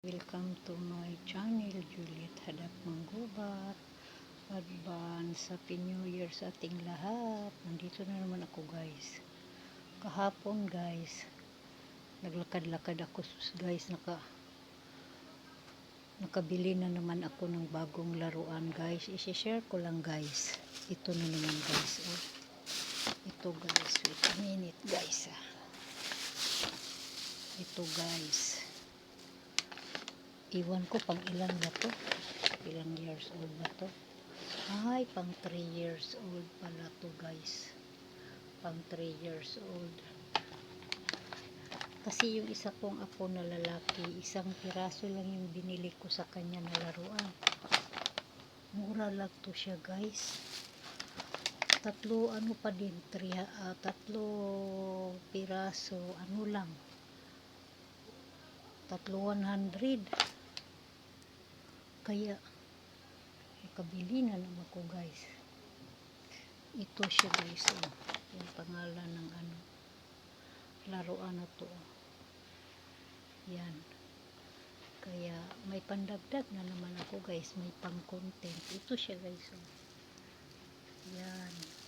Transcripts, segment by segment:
Welcome to my channel, Juliet Hadap Manggubat. Advance Happy New Year sa ating lahat. Nandito na naman ako guys. Kahapon guys, naglakad-lakad ako guys. Naka, nakabili na naman ako ng bagong laruan guys. I-share ko lang guys. Ito na naman guys. Oh. Ito guys. Wait a minute guys. Ah. Ito guys. Iwan ko pang ilan na to. Ilang years old na to. Ay, pang 3 years old pala to guys. Pang 3 years old. Kasi yung isa kong apo na lalaki, isang piraso lang yung binili ko sa kanya na laruan. Mura lang to siya guys. Tatlo ano pa din, tri, ah, tatlo piraso, ano lang. Tatlo 100 kaya nakabili na naman ako guys. Ito siya guys oh. yung pangalan ng ano laruan na to. Yan. Kaya may pandagdag na naman ako guys. May pang content. Ito siya guys oh. yan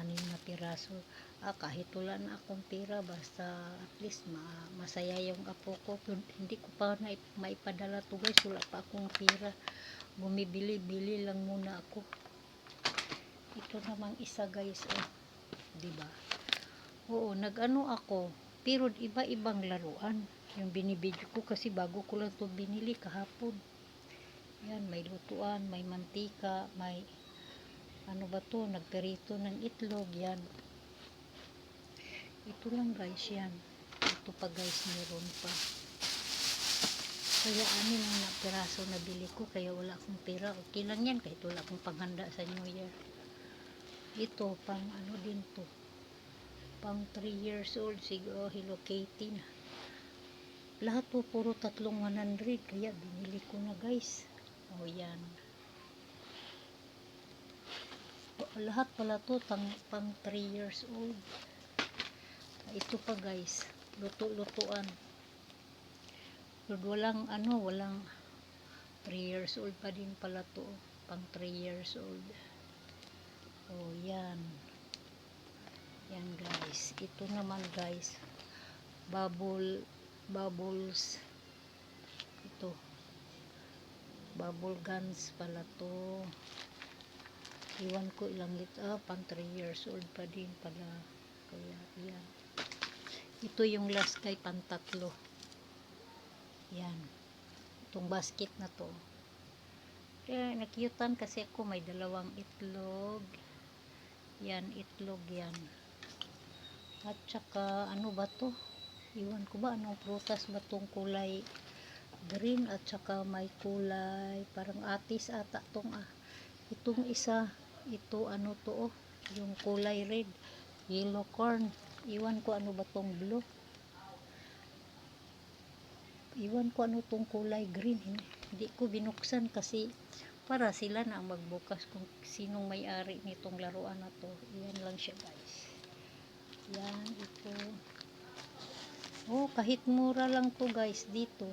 anim na piraso. Ah, kahit wala na akong pera basta at least ma masaya yung apo ko. Hindi ko pa na maipadala to guys. Wala pa akong pera bumibili-bili lang muna ako. Ito namang isa guys oh. di ba oo nagano ako pero iba-ibang laruan yung binibidyo ko kasi bago ko lang to binili kahapon. Yan may lutuan may mantika may ano ba to? Nagperito ng itlog yan. Ito lang guys yan. Ito pa guys meron pa. Kaya anin ang na piraso na bili ko kaya wala akong pera. Okay lang yan kahit wala akong panghanda sa new year. Ito pang ano din to? Pang 3 years old siguro Hello Kitty na. Lahat po puro tatlong 100 kaya binili ko na guys. O yan lahat pala to tang, pang 3 years old. Ito pa guys. Luto-lutuan walang ano walang 3 years old pa din pala to. Pang 3 years old. Oh yan. Yan guys. Ito naman guys. Bubble bubbles. Ito. Bubble guns pala to iwan ko ilang lit ah pang 3 years old pa din pala. Kaya yan. Ito yung last kay pantatlo. Yan. Itong basket na to. Kaya nakyutan kasi ako may dalawang itlog. Yan itlog yan. At saka ano ba to? Iwan ko ba anong prutas ba tong kulay green? At saka may kulay parang atis ata tong ah itong isa ito ano to oh. Yung kulay red. Yellow corn. Iwan ko ano ba tong blue. Iwan ko ano tong kulay green. Hindi ko binuksan kasi para sila na ang magbukas kung sinong may-ari nitong laruan na to. Yan lang siya guys. Yan ito. Oh kahit mura lang to guys dito.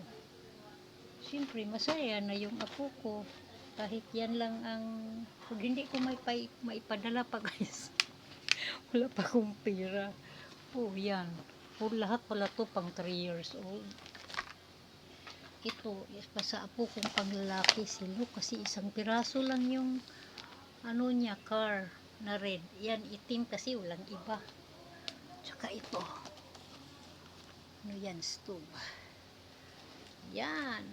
Siyempre masaya na yung apo ko kahit yan lang ang kung hindi ko may maipadala pa guys wala pa akong pera. Oh yan. Oh, lahat pala to pang 3 years old. Ito pa sa apo kong panglalaki silo kasi isang piraso lang yung ano niya car na red. Yan itim kasi walang iba. Tsaka ito. Ano yan stove? Yan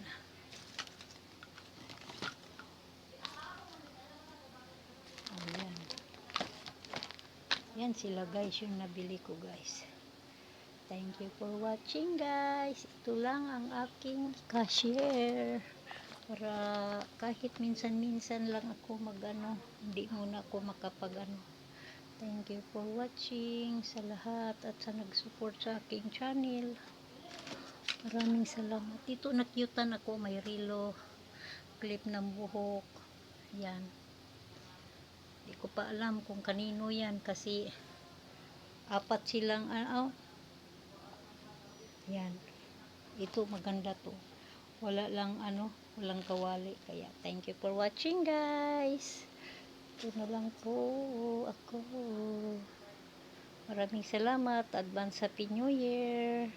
Yan sila guys yung nabili ko guys. Thank you for watching guys. Ito lang ang aking cashier. Para kahit minsan-minsan lang ako magano, hindi muna ako makapagano. Thank you for watching sa lahat at sa nag-support sa aking channel. Maraming salamat. Ito nakyutan ako, may rilo, clip ng buhok. Yan. Hindi ko pa alam kung kanino yan kasi apat silang, oh, yan. Ito maganda to. wala lang ano, walang kawali. Kaya thank you for watching guys. Ito na lang po ako. Maraming salamat. Advance Happy New Year.